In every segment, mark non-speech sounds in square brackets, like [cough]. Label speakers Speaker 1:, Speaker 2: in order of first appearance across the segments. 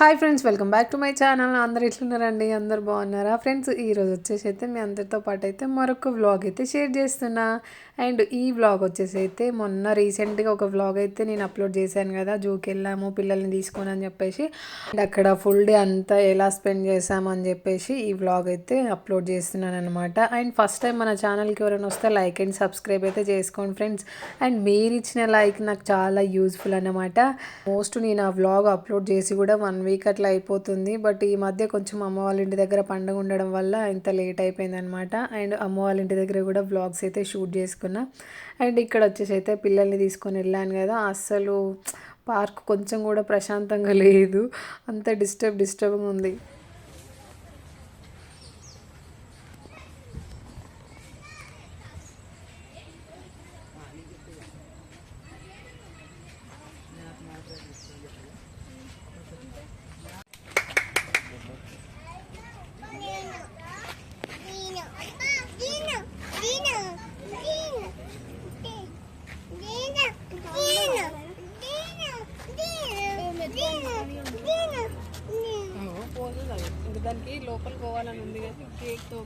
Speaker 1: Hi friends welcome back to my channel. అందరు ఎట్లున్నారండి? అందరు బాగున్నారా? ఫ్రెండ్స్ ఈరోజు వచ్చేసి అయితే మీ అందరితో పాటు అయితే మరొక వ్లాగ్ అయితే షేర్ చేస్తున్నా. అండ్ ఈ వ్లాగ్ వచ్చేసి అయితే మొన్న రీసెంట్గా ఒక వ్లాగ్ అయితే నేను అప్లోడ్ చేశాను కదా జూకి వెళ్ళాము పిల్లల్ని తీసుకొని అని చెప్పేసి. అండ్ అక్కడ ఫుల్ డే అంతా ఎలా స్పెండ్ చేసామని చెప్పేసి ఈ వ్లాగ్ అయితే అప్లోడ్ చేస్తున్నాను అనమాట అండ్ ఫస్ట్ టైం మన ఛానల్కి ఎవరైనా వస్తే లైక్ అండ్ సబ్స్క్రైబ్ అయితే చేసుకోండి ఫ్రెండ్స్. అండ్ మీరు ఇచ్చిన లైక్ నాకు చాలా యూజ్ఫుల్ అన్నమాట. మోస్ట్ నేను ఆ వ్లాగ్ అప్లోడ్ చేసి కూడా వన్ వీక్ వీక్ అట్లా అయిపోతుంది. బట్ ఈ మధ్య కొంచెం అమ్మ వాళ్ళ ఇంటి దగ్గర పండుగ ఉండడం వల్ల ఇంత లేట్ అయిపోయింది అనమాట అండ్ అమ్మ వాళ్ళ ఇంటి దగ్గర కూడా వ్లాగ్స్ అయితే షూట్ చేసుకున్నా. అండ్ ఇక్కడ వచ్చేసి అయితే పిల్లల్ని తీసుకొని వెళ్ళాను కదా. అస్సలు పార్క్ కొంచెం కూడా ప్రశాంతంగా లేదు. అంత డిస్టర్బ్ డిస్టర్బ్గా ఉంది.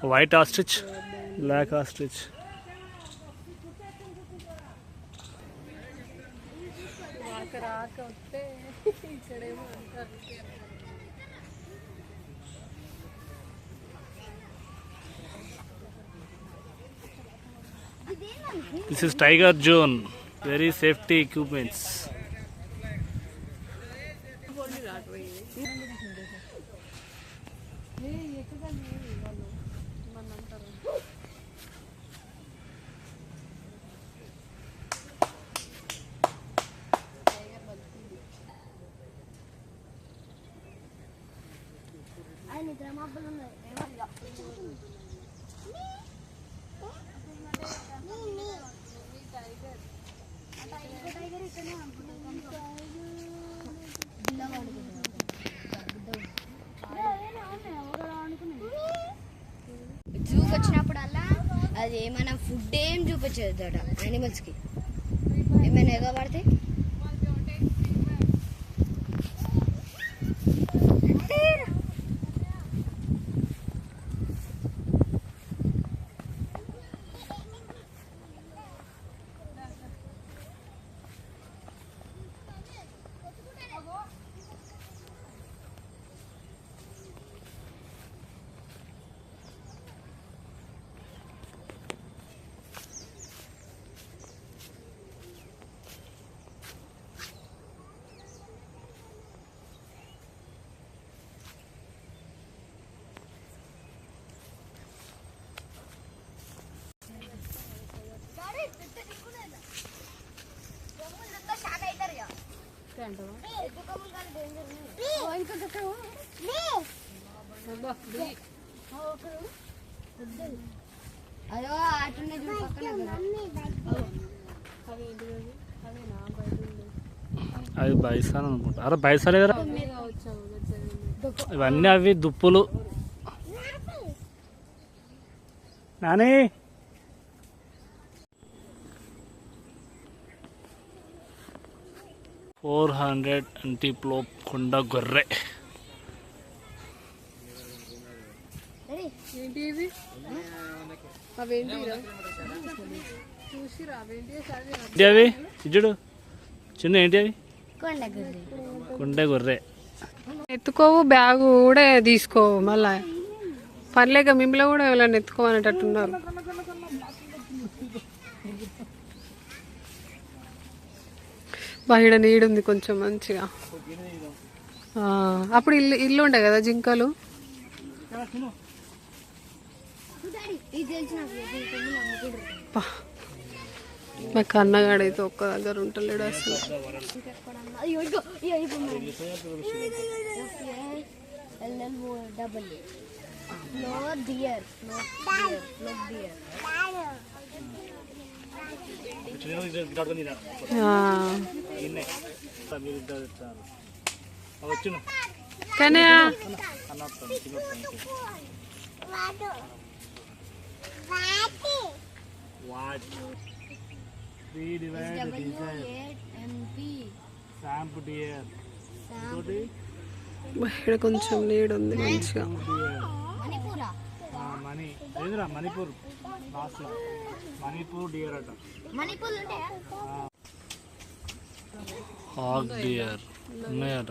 Speaker 2: white ostrich black ostrich. This
Speaker 3: is tiger zone very
Speaker 4: safety equipments. అది ఏమైనా ఫుడ్ ఏం చూపించదు అట యానిమల్స్కి ఏమైనా ఎగబడితే అదో అటున్న చూడు పక్కన కదా.
Speaker 2: అది బైసాన్ అనుకుంటా. అరే కదా ఇవన్నీ అవి దుప్పులు. నాని! ఫోర్ హండ్రెడ్ అంటిప్లో కొండ గొర్రె.
Speaker 1: ఏంటి
Speaker 2: అవి? చిన్న ఏంటి అవి?
Speaker 4: కొండ గుర్రి.
Speaker 1: ఎత్తుకోవు బ్యాగ్ కూడా తీసుకో మళ్ళా. పర్లేక మిమ్మల్ని కూడా ఎవరైనా ఎత్తుకోమనేటట్టున్నారు. బయట నీడుంది కొంచెం మంచిగా. అప్పుడు ఇల్లు ఇల్లు ఉండే కదా జింకలు? మా కన్నగాడైతే ఒక్క దగ్గర ఉంటలేడు అసలు.
Speaker 3: కానీ
Speaker 2: డివైడ్ డియర్
Speaker 3: ఇక్కడ కొంచెం నీడు ఉంది మంచిగా
Speaker 2: మణి ఏదిరా మణిపూర్. లాస్ట్లో. మణిపూర్ డియర్ అట.
Speaker 4: మణిపూర్
Speaker 2: డియర్. ఉన్నాయట.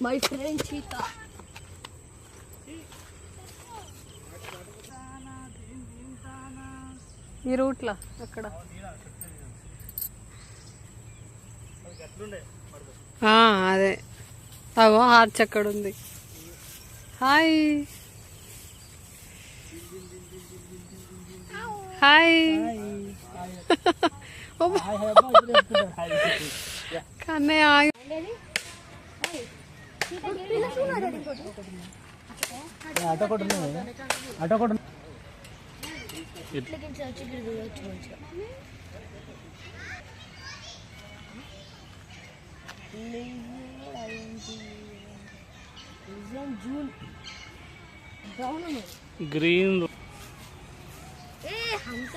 Speaker 4: మై ఫ్రెండ్ చీత
Speaker 3: ఈ రూట్లో అక్కడ. ఆ, అదే. అగో హార్చ్ అక్కడ ఉంది హాయ్. హాయ్ [laughs] కానీ
Speaker 4: జూన్ బ్రౌన్
Speaker 2: గ్రీన్
Speaker 4: ఏ హంస.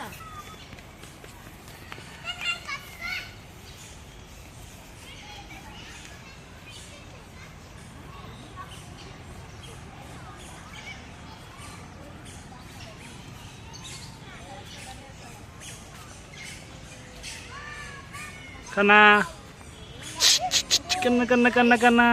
Speaker 2: கண்ணா. கண்ணு கண்ணு
Speaker 3: கண்ணு கண்ணா.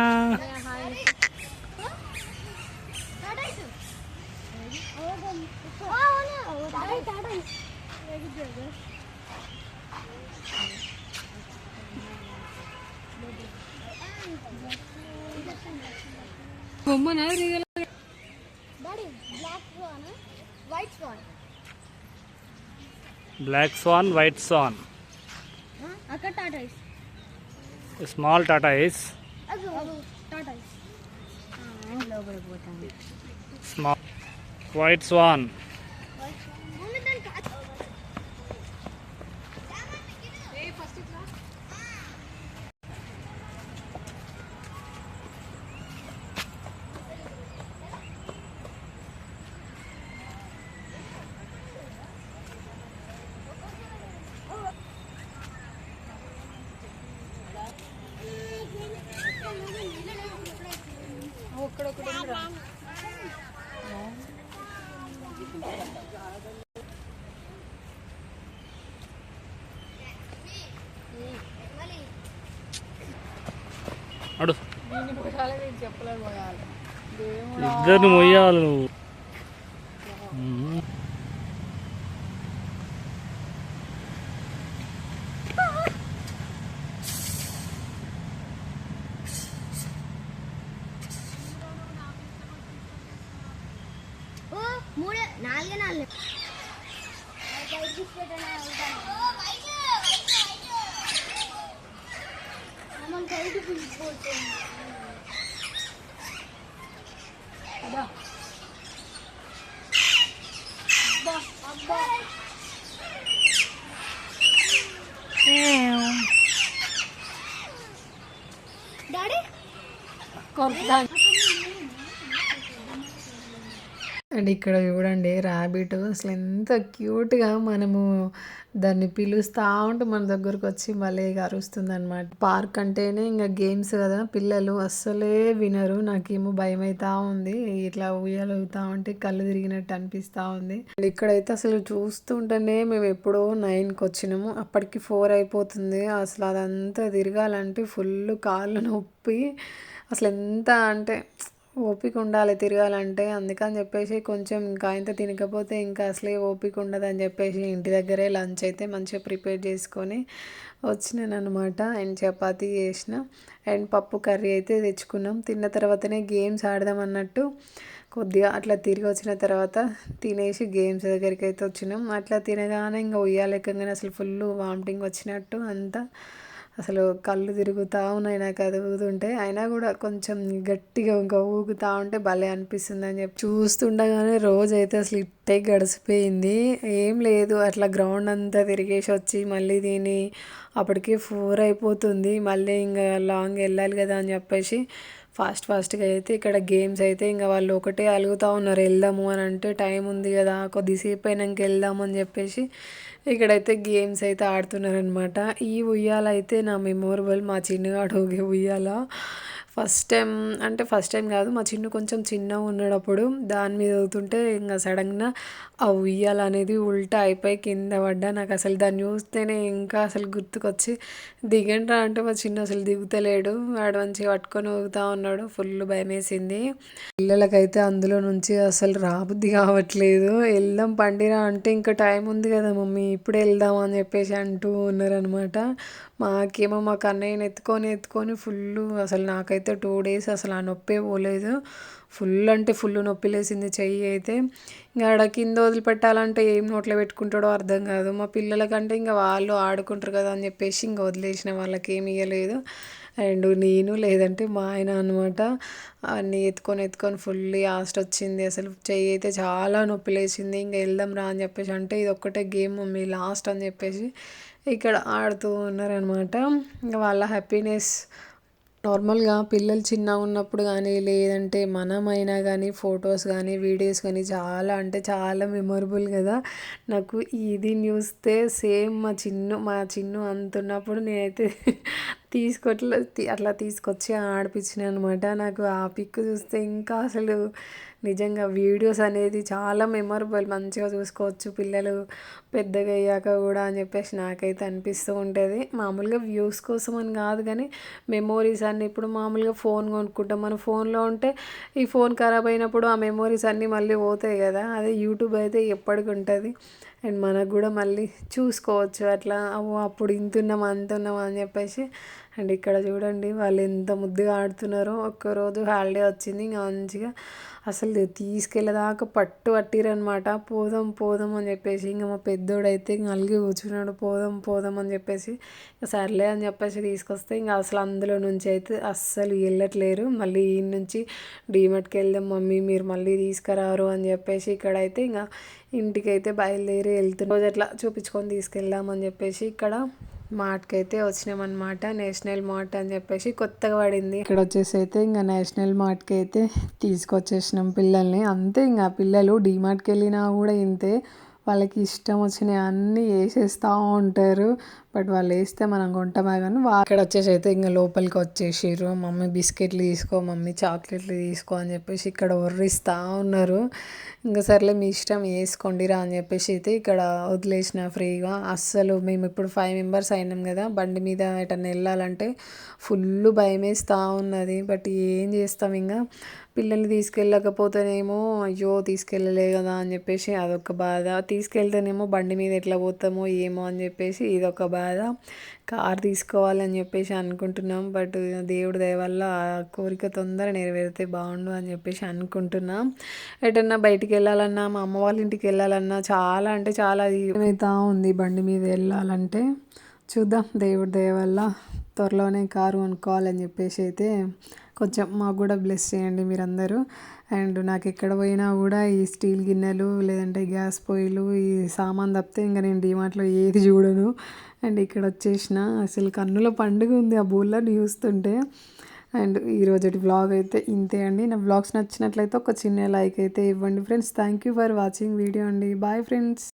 Speaker 4: ரொம்ப நேரம்
Speaker 2: black swan white swan.
Speaker 4: అక్కడ టాటా ఇస్
Speaker 2: స్మాల్ టాటా ఐస్.
Speaker 4: టాటా పోతాను.
Speaker 2: Small white swan. అడు. ఇద్దరిని మొయ్యాలి నువ్వు.
Speaker 4: మూడే నాలుగే నాలుగు. Abba. Daddy? Corta.
Speaker 1: అండ్ ఇక్కడ చూడండి ర్యాబిట్ అసలు ఎంత క్యూట్గా మనము దాన్ని పిలుస్తూ ఉంటే మన దగ్గరకు వచ్చి మళ్ళీ అరుస్తుంది అనమాట పార్క్ అంటేనే ఇంకా గేమ్స్ కదా పిల్లలు అస్సలే వినరు. నాకేమో భయం అవుతా ఉంది. ఇట్లా ఉయ్యాలుగుతా ఉంటే కళ్ళు తిరిగినట్టు అనిపిస్తూ ఉంది. అండ్ ఇక్కడైతే అసలు చూస్తుంటేనే మేము ఎప్పుడో నైన్కి వచ్చినాము. అప్పటికి ఫోర్ అయిపోతుంది. అసలు అదంతా తిరగాలంటే ఫుల్ కాళ్ళు నొప్పి. అసలు ఎంత అంటే ఓపిక ఉండాలి తిరగాలంటే. అందుకని చెప్పేసి కొంచెం ఇంకా ఇంత తినకపోతే ఇంకా అసలే ఓపిక ఉండదని చెప్పేసి ఇంటి దగ్గరే లంచ్ అయితే మంచిగా ప్రిపేర్ చేసుకొని వచ్చినాను అనమాట అండ్ చపాతీ చేసిన. అండ్ పప్పు కర్రీ అయితే తెచ్చుకున్నాం. తిన్న తర్వాతనే గేమ్స్ ఆడదాం అన్నట్టు కొద్దిగా అట్లా తిరిగి వచ్చిన తర్వాత తినేసి గేమ్స్ దగ్గరికి అయితే వచ్చినాం. అట్లా తినగానే ఇంకా ఉయ్యాలెక్కగానే అసలు ఫుల్ వామిటింగ్ వచ్చినట్టు అంతా అసలు కళ్ళు తిరుగుతూ ఉన్నాయి నాకు అది ఊగుతుంటే అయినా కూడా కొంచెం గట్టిగా ఇంకా ఊగుతూ ఉంటే భలే అనిపిస్తుంది అని చెప్పి చూస్తుండగానే రోజైతే అసలు ఇట్టే గడిచిపోయింది ఏం లేదు అట్లా గ్రౌండ్ అంతా తిరిగేసి వచ్చి మళ్ళీ దీని అప్పటికి ఫోర్ అయిపోతుంది. మళ్ళీ ఇంకా లాంగ్ వెళ్ళాలి కదా అని చెప్పేసి ఫాస్ట్ ఫాస్ట్గా అయితే ఇక్కడ గేమ్స్ అయితే ఇంకా వాళ్ళు ఒకటే అలుగుతూ ఉన్నారు. వెళ్దాము అని అంటే టైం ఉంది కదా కొద్దిసేపు అయినాక వెళ్దాము అని చెప్పేసి ఇక్కడైతే గేమ్స్ అయితే ఆడుతున్నారనమాట ఈ ఉయ్యాల అయితే నా మెమోరబుల్ మా చిన్నగాడు ఊగే ఉయ్యాల. ఫస్ట్ టైం అంటే ఫస్ట్ టైం కాదు మా చిన్ను కొంచెం చిన్నగా ఉన్నప్పుడు దాని మీద అవుతుంటే ఇంకా సడన్గా ఆ ఉయ్యాల అనేది ఉల్టా అయిపోయి కింద పడ్డా. నాకు అసలు దాన్ని చూస్తేనే ఇంకా అసలు గుర్తుకొచ్చి దిగండ్రా అంటే మా చిన్న అసలు దిగుతలేడు. వాడు మంచిగా పట్టుకొని ఊగుతూ ఉన్నాడు. ఫుల్ భయం వేసింది పిల్లలకైతే అందులో నుంచి అసలు రాబుద్ది కావట్లేదు. వెళ్దాం పండిరా అంటే ఇంకా టైం ఉంది కదా మమ్మీ ఇప్పుడే వెళ్దాం అని చెప్పేసి అంటూ ఉన్నారనమాట మాకేమో మా కన్నయ్యని ఎత్తుకొని ఎత్తుకొని ఫుల్ అసలు నాకైతే టూ డేస్ అసలు ఆ నొప్పే పోలేదు. ఫుల్ అంటే ఫుల్ నొప్పి లేసింది చెయ్యి అయితే. ఇంకా ఆడ కింద వదిలిపెట్టాలంటే ఏం నోట్లో పెట్టుకుంటాడో అర్థం కాదు. మా పిల్లలకంటే ఇంకా వాళ్ళు ఆడుకుంటారు కదా అని చెప్పేసి ఇంకా వదిలేసిన వాళ్ళకి ఏమి ఇవ్వలేదు అండ్ నేను లేదంటే మా ఆయన అనమాట అన్నీ ఎత్తుకొని ఎత్తుకొని ఫుల్లీ ఆస్ట్ వచ్చింది. అసలు చెయ్యి అయితే చాలా నొప్పి లేచింది. ఇంకా వెళ్దాం రా అని చెప్పేసి అంటే ఇది ఒక్కటే గేమ్ మమ్మీ లాస్ట్ అని చెప్పేసి ఇక్కడ ఆడుతూ ఉన్నారనమాట ఇంకా వాళ్ళ హ్యాపీనెస్ నార్మల్గా పిల్లలు చిన్నగా ఉన్నప్పుడు కానీ లేదంటే మనమైనా కానీ ఫొటోస్ కానీ వీడియోస్ కానీ చాలా అంటే చాలా మెమొరబుల్ కదా. నాకు ఇది చూస్తే సేమ్ మా చిన్ను మా చిన్ను అంతున్నప్పుడు నేనైతే [laughs] తీసుకొట్ల అట్లా తీసుకొచ్చి ఆడిపించిన అనమాట నాకు ఆ పిక్ చూస్తే ఇంకా అసలు నిజంగా వీడియోస్ అనేది చాలా మెమొరబుల్. మంచిగా చూసుకోవచ్చు పిల్లలు పెద్దగా అయ్యాక కూడా అని చెప్పేసి నాకైతే అనిపిస్తూ ఉంటుంది. మామూలుగా వ్యూస్ కోసం అని కాదు కానీ మెమోరీస్ అన్ని ఇప్పుడు మామూలుగా ఫోన్ కొనుక్కుంటాం. మన ఫోన్లో ఉంటే ఈ ఫోన్ ఖరాబ్ అయినప్పుడు ఆ మెమోరీస్ అన్నీ మళ్ళీ పోతాయి కదా. అదే యూట్యూబ్ అయితే ఎప్పటికి ఉంటుంది. అండ్ మనకు కూడా మళ్ళీ చూసుకోవచ్చు. అట్లా అవ్వ అప్పుడు అంత ఉన్నాం అని చెప్పేసి. అండ్ ఇక్కడ చూడండి వాళ్ళు ఎంత ముద్దుగా ఆడుతున్నారో. ఒక్కరోజు హాలిడే వచ్చింది ఇంకా మంచిగా అసలు తీసుకెళ్ళేదాకా పట్టు పట్టిరనమాట పోదాం పోదాం అని చెప్పేసి ఇంకా మా పెద్దోడైతే ఇంక అలిగి కూర్చున్నాడు. పోదాం పోదాం అని చెప్పేసి ఇంకా సర్లే అని చెప్పేసి తీసుకొస్తే ఇంకా అసలు అందులో నుంచి అయితే అస్సలు వెళ్ళట్లేరు. మళ్ళీ ఈ నుంచి డీమార్ట్కి వెళ్దాం మమ్మీ మీరు మళ్ళీ తీసుకురారు అని చెప్పేసి ఇక్కడైతే ఇంకా ఇంటికైతే బయలుదేరి వెళ్తున్నాం. రోజు అట్లా చూపించుకొని తీసుకెళ్దామని చెప్పేసి ఇక్కడ మార్ట్కి అయితే వచ్చినామన్నమాట. నేషనల్ మార్ట్ అని చెప్పేసి కొత్తగా పడింది. ఇక్కడ వచ్చేసి అయితే ఇంకా నేషనల్ మార్ట్కి అయితే తీసుకొచ్చేసినాం పిల్లల్ని. అంతే ఇంకా పిల్లలు డీమార్ట్కి వెళ్ళినా కూడా ఇంతే. వాళ్ళకి ఇష్టం వచ్చినవి అన్నీ వేసేస్తూ ఉంటారు. బట్ వాళ్ళు వేస్తే మనం కొంటామే కానీ వా వచ్చేసి అయితే ఇంకా లోపలికి వచ్చేసారు మమ్మీ బిస్కెట్లు తీసుకో మమ్మీ చాక్లెట్లు తీసుకో అని చెప్పేసి ఇక్కడ వర్రిస్తూ ఉన్నారు. ఇంకా సర్లే మీ ఇష్టం వేసుకోండిరా అని చెప్పేసి అయితే ఇక్కడ వదిలేసిన ఫ్రీగా. అస్సలు మేము ఇప్పుడు ఫైవ్ మెంబర్స్ అయినాం కదా బండి మీద ఎటన్నా వెళ్ళాలంటే ఫుల్ భయం వేస్తూ ఉన్నది. బట్ ఏం చేస్తాం ఇంకా? పిల్లల్ని తీసుకెళ్ళకపోతేనేమో అయ్యో తీసుకెళ్ళలే కదా అని చెప్పేసి అదొక బాధ. తీసుకెళ్తేనేమో బండి మీద ఎట్లా పోతామో ఏమో అని చెప్పేసి ఇదొక బాధ కార్ తీసుకోవాలని చెప్పేసి అనుకుంటున్నాం. బట్ దేవుడి దయ వల్ల ఆ కోరిక తొందర నెరవేరితే బాగుండు అని చెప్పేసి అనుకుంటున్నాం. ఎటన్నా బయటికి వెళ్ళాలన్నా మా అమ్మ వాళ్ళ ఇంటికి వెళ్ళాలన్నా చాలా అంటే చాలా ఏమైతా ఉంది బండి మీద వెళ్ళాలంటే. చూద్దాం దేవుడి దయ వల్ల త్వరలోనే కారు కొనుక్కోవాలని చెప్పేసి అయితే కొంచెం మాకు కూడా బ్లెస్ చేయండి మీరందరూ. అండ్ నాకు ఎక్కడ పోయినా కూడా ఈ స్టీల్ గిన్నెలు లేదంటే గ్యాస్ పొయ్యిలు ఈ సామాన్ తప్పితే ఇంకా నేను డిమార్ట్లో ఏది చూడను. అండ్ ఇక్కడ వచ్చేసిన అసలు కన్నుల పండుగ ఉంది ఆ బూళ్ళని చూస్తుంటే అండ్ ఈ రోజుటి వ్లాగ్ అయితే ఇంతే అండి. నా వ్లాగ్స్ నచ్చినట్లయితే ఒక చిన్న లైక్ అయితే ఇవ్వండి. Friends thank you for watching video అండి. Bye friends.